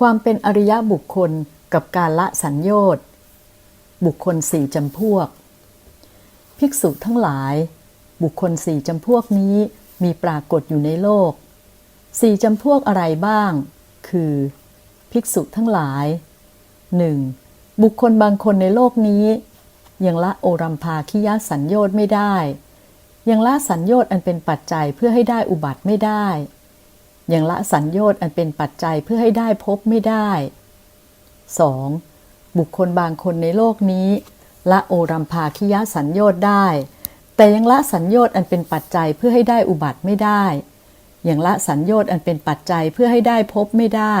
ความเป็นอริยบุคคลกับการละสัญญอดบุคคลสี่จำพวก ภิกษุทั้งหลาย บุคคลสี่จำพวกนี้มีปรากฏอยู่ในโลกสี่จำพวกอะไรบ้าง คือ ภิกษุทั้งหลายหนึ่งบุคคลบางคนในโลกนี้ ยังละโอรัมภาคิยสัญญอดไม่ได้ ยังละสัญญอดอันเป็นปัจจัยเพื่อให้ได้อุบัติไม่ได้ ยังละสัญญอดอันเป็นปัจจัยเพื่อให้ได้พบไม่ได้ 2. บุคคลบางคนในโลกนี้ ละโอรัมภาคิยะสัญญอดได้ แต่ยังละสัญญอดอันเป็นปัจจัยเพื่อให้ได้อุบัติไม่ได้ยังละสัญญอดอันเป็นปัจจัยเพื่อให้ได้พบไม่ได้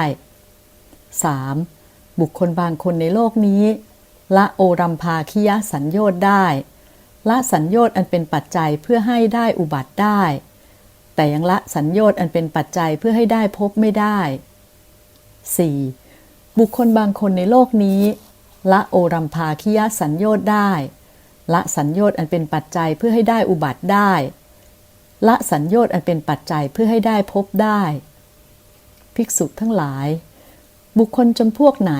3. บุคคลบางคนในโลกนี้ ละโอรัมภาคิยะสัญญอดได้ ละสัญญอดอันเป็นปัจจัยเพื่อให้ได้อุบัติได้ แต่ยังละสัญญอดอันเป็นปัจจัยเพื่อให้ได้พบไม่ได้ 4. บุคคลบางคนในโลกนี้ ละโอรัมภาคิยสัญญอดได้ ละสัญญอดอันเป็นปัจจัยเพื่อให้ได้อุบัติได้ ละสัญญอดอันเป็นปัจจัยเพื่อให้ได้พบได้ ภิกษุทั้งหลาย บุคคลจำพวกไหน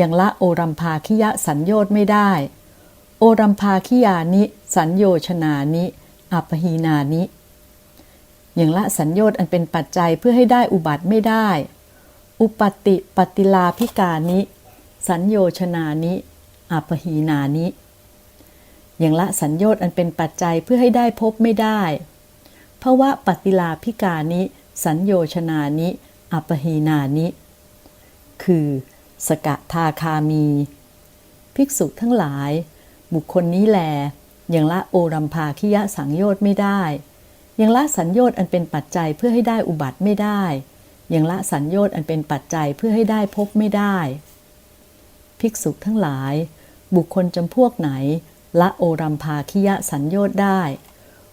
ยังละโอรัมภาคิยสัญญอดไม่ได้ โอรัมภาคิยานิ สัญโยชนานิ อัปหีนานิ อยังละสัญญอดอันเป็นปัจจัยเพื่อให้ได้อุบัติไม่ได้ อุปติปฏิลาภิกานิ สัญโยชนานิอัปหีนานิ อยังละสัญญอดอันเป็นปัจจัยเพื่อให้ได้พบไม่ได้ภาวะปฏิลาภิกานิ สัญโยชนานิอัปหีนานิ คือ สกทาคามี ภิกษุทั้งหลาย บุคคลนี้แลอยังละโอรัมภาคิยะสังโยชน์ไม่ได้ ยังละสัญญอดอันเป็นปัจจัยเพื่อให้ได้อุบัติไม่ได้ ยังละสัญญอดอันเป็นปัจจัยเพื่อให้ได้พบไม่ได้ ภิกษุทั้งหลาย บุคคลจำพวกไหน ละโอรัมภาคิยะสัญญอดได้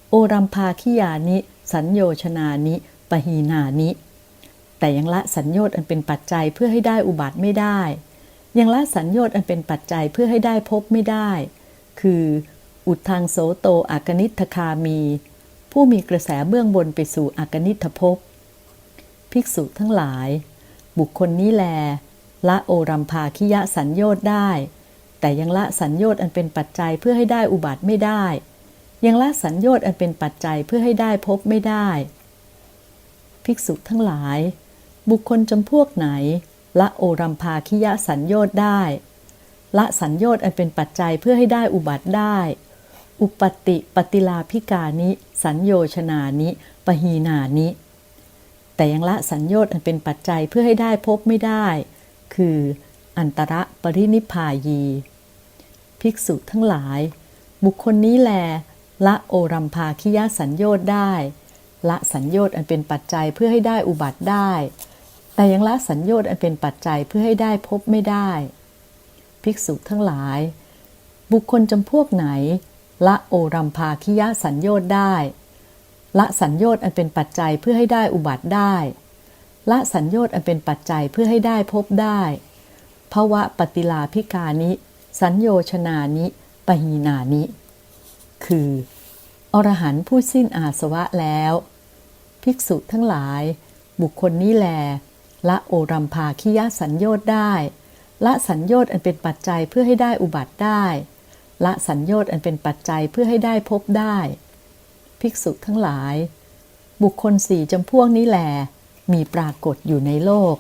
โอรัมภาคิยานิ สัญโยชนานิปหีนานิ แต่ยังละสัญญอดอันเป็นปัจจัยเพื่อให้ได้อุบัติไม่ได้ ยังละสัญญอดอันเป็นปัจจัยเพื่อให้ได้พบไม่ได้ คือ อุทังโสโตอากนิทคามี ผู้มีกระแสเบื้องบนไปสู่อากนิทภพ ภิกษุทั้งหลาย บุคคลนี้แล ละโอรัมภาคิยะสัญญอดได้ แต่ยังละสัญญอดอันเป็นปัจจัยเพื่อให้ได้อุบัติไม่ได้ ยังละสัญญอดอันเป็นปัจจัยเพื่อให้ได้พบไม่ได้ ภิกษุทั้งหลาย บุคคลจำพวกไหน ละโอรัมภาคิยะสัญญอดได้ ละสัญญอดอันเป็นปัจจัยเพื่อให้ได้อุบัติได้ อุปติปฏิลาภิกานิ สัญโยชนานิปหีนานิ แต่ยังละสัญญอดอันเป็นปัจจัยเพื่อให้ได้พบไม่ได้ คืออันตระปรินิพายี ภิกษุทั้งหลาย บุคคลนี้แล ละโอรัมภาคิยะสัญญอดได้ ละสัญญอดอันเป็นปัจจัยเพื่อให้ได้อุบัติได้ แต่ยังละสัญญอดอันเป็นปัจจัยเพื่อให้ได้พบไม่ได้ ภิกษุทั้งหลาย บุคคลจำพวกไหน ละโอรัมภาคิยะสัญญอดได้ ละสัญญอดอันเป็นปัจจัยเพื่อให้ได้อุบัติได้ ละสัญญอดอันเป็นปัจจัยเพื่อให้ได้พบได้ภาวะปฏิลาภิกานิ สัญโยชนานิปหีนานิ คือ อรหันต์ผู้สิ้นอาสวะแล้ว ภิกษุทั้งหลาย บุคคลนี้แล ละโอรัมภาคิยะสัญญอดได้ ละสัญญอดอันเป็นปัจจัยเพื่อให้ได้อุบัติได้ ละสัญญอดอันเป็นปัจจัยเพื่อให้ได้พบได้ ภิกษุทั้งหลาย บุคคลสี่จำพวกนี้แหลมีปรากฏอยู่ในโลก